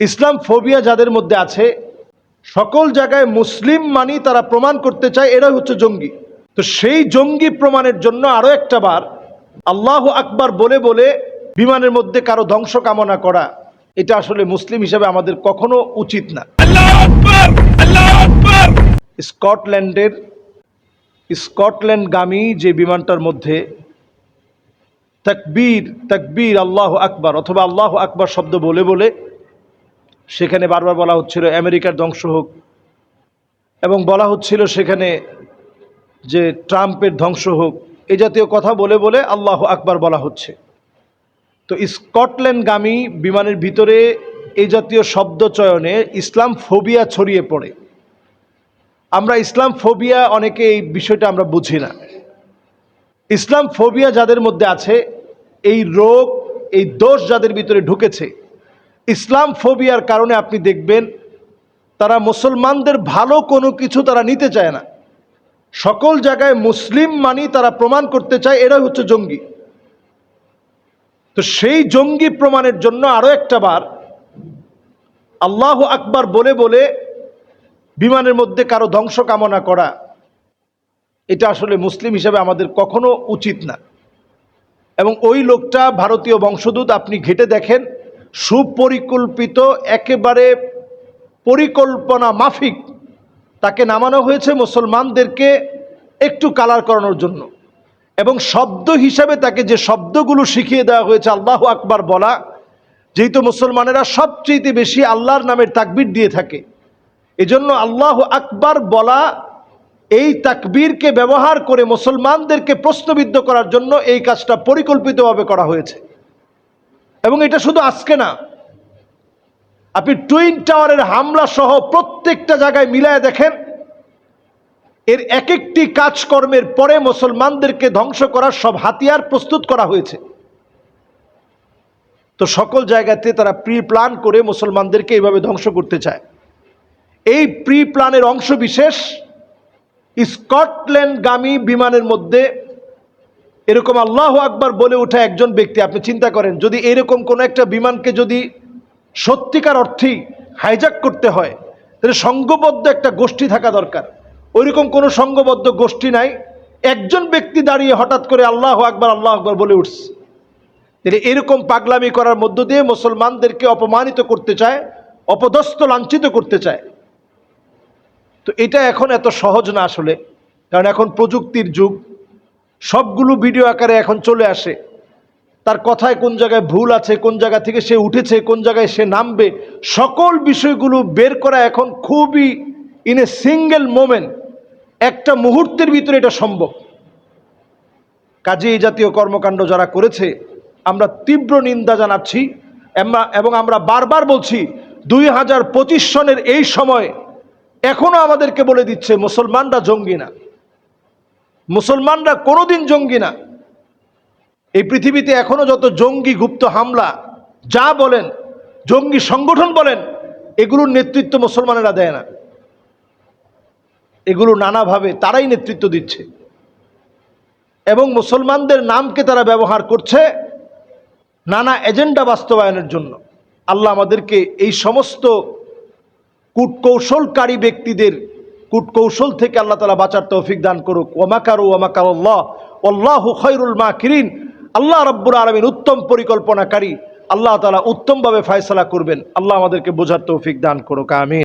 ইসলাম phobia যাদের মধ্যে আছে সকল জায়গায় মুসলিম মানি তারা প্রমাণ করতে চায় এরাই হচ্ছে জঙ্গি। তো সেই জঙ্গি প্রমাণের জন্য আরও একটা বার আল্লাহ আকবার বলে বলে বিমানের মধ্যে কারও ধ্বংস কামনা করা এটা আসলে মুসলিম হিসেবে আমাদের কখনো উচিত না। স্কটল্যান্ডের স্কটল্যান্ড স্কটল্যান্ডগামী যে বিমানটার মধ্যে তাকবীর তাকবীর আল্লাহ আকবার অথবা আল্লাহ আকবার শব্দ বলে বলে সেখানে বারবার বলা হচ্ছিল আমেরিকার ধ্বংস হোক। এবং বলা হচ্ছিল সেখানে যে ট্রাম্পের ধ্বংস হোক। এ জাতীয় কথা বলে বলে আল্লাহ আকবার বলা হচ্ছে। তো স্কটল্যান্ডগামী বিমানের ভিতরে এই জাতীয় শব্দ চয়নে ইসলাম ফোবিয়া ছড়িয়ে পড়ে। আমরা ইসলাম ফোবিয়া অনেকে এই বিষয়টা আমরা বুঝি না। ইসলাম ফোবিয়া যাদের মধ্যে আছে, এই রোগ, এই দোষ যাদের ভিতরে ঢুকেছে ইসলাম ফোবিয়ার কারণে আপনি দেখবেন তারা মুসলমানদের ভালো কোনো কিছু তারা নিতে চায় না। সকল জায়গায় মুসলিম মানি তারা প্রমাণ করতে চায়, এরাই হচ্ছে জঙ্গি। তো সেই জঙ্গি প্রমাণের জন্য আরও একটা বার আল্লাহ আকবার বলে বলে বিমানের মধ্যে কারও ধ্বংস কামনা করা, এটা আসলে মুসলিম হিসাবে আমাদের কখনো উচিত না। এবং ওই লোকটা ভারতীয় বংশদূত আপনি ঘেটে দেখেন সুপরিকল্পিত, একেবারে পরিকল্পনা মাফিক তাকে নামানো হয়েছে মুসলমানদেরকে একটু কালার করানোর জন্য। এবং শব্দ হিসাবে তাকে যে শব্দগুলো শিখিয়ে দেওয়া হয়েছে, আল্লাহ আকবার বলা, যেহেতু মুসলমানেরা সবচেয়ে বেশি আল্লাহর নামের তাকবির দিয়ে থাকে। এজন্য আল্লাহ আকবার বলা, এই তাকবীরকে ব্যবহার করে মুসলমানদেরকে প্রশ্নবিদ্ধ করার জন্য এই কাজটা পরিকল্পিতভাবে করা হয়েছে। এবং এটা শুধু আজকে না, আপনি টুইন টাওয়ারের হামলা সহ প্রত্যেকটা জায়গায় মিলায় দেখেন, এর এক একটি কাজকর্মের পরে মুসলমানদেরকে ধ্বংস করার সব হাতিয়ার প্রস্তুত করা হয়েছে। তো সকল জায়গাতে তারা প্রি প্ল্যান করে মুসলমানদেরকে এইভাবে ধ্বংস করতে চায়। এই প্রি প্ল্যানের অংশ বিশেষ স্কটল্যান্ডগামী বিমানের মধ্যে এরকম আল্লাহ আকবার বলে ওঠা একজন ব্যক্তি, আপনি চিন্তা করেন, যদি এরকম কোনো একটা বিমানকে যদি সত্যিকার অর্থেই হাইজাক করতে হয়, তাহলে সংঘবদ্ধ একটা গোষ্ঠী থাকা দরকার। ওইরকম কোনো সংঘবদ্ধ গোষ্ঠী নাই। একজন ব্যক্তি দাঁড়িয়ে হঠাৎ করে আল্লাহ আকবার আল্লাহ আকবার বলে উঠছে। তাহলে এরকম পাগলামি করার মধ্য দিয়ে মুসলমানদেরকে অপমানিত করতে চায়, অপদস্থ লাঞ্ছিত করতে চায়। তো এটা এখন এত সহজ না আসলে, কারণ এখন প্রযুক্তির যুগ। সবগুলো ভিডিও আকারে এখন চলে আসে। তার কথায় কোন জায়গায় ভুল আছে, কোন জায়গা থেকে সে উঠেছে, কোন জায়গায় সে নামবে, সকল বিষয়গুলো বের করা এখন খুবই ইন এ সিঙ্গেল মোমেন্ট একটা মুহূর্তের ভিতরে এটা সম্ভব। কাজে এই জাতীয় কর্মকাণ্ড যারা করেছে, আমরা তীব্র নিন্দা জানাচ্ছি এবং আমরা বারবার বলছি, দুই হাজার পঁচিশ সনের এই সময় এখনও আমাদেরকে বলে দিচ্ছে, মুসলমানরা জঙ্গি না। মুসলমানরা কোনোদিন জঙ্গি না। এই পৃথিবীতে এখনও যত জঙ্গি গুপ্ত হামলা, যা বলেন, জঙ্গি সংগঠন বলেন, এগুলোর নেতৃত্ব মুসলমানেরা দেয় না। এগুলো নানাভাবে তারাই নেতৃত্ব দিচ্ছে। এবং মুসলমানদের নামকে তারা ব্যবহার করছে নানা এজেন্ডা বাস্তবায়নের জন্য। আল্লাহ আমাদেরকে এই সমস্ত কূটকৌশলকারী ব্যক্তিদের কূটকৌশল থেকে আল্লাহ তালা বাঁচার তৌফিক দান করুক। ওমাকার ওমাকার আল্লাহ আল্লাহ খৈরুল মা কিরিন আল্লাহ রব্বুর আলমিন উত্তম পরিকল্পনাকারী। আল্লাহ তালা উত্তমভাবে ফায়সলা করবেন। আল্লাহ আমাদেরকে বোঝার তৌফিক দান করুক। আমিন।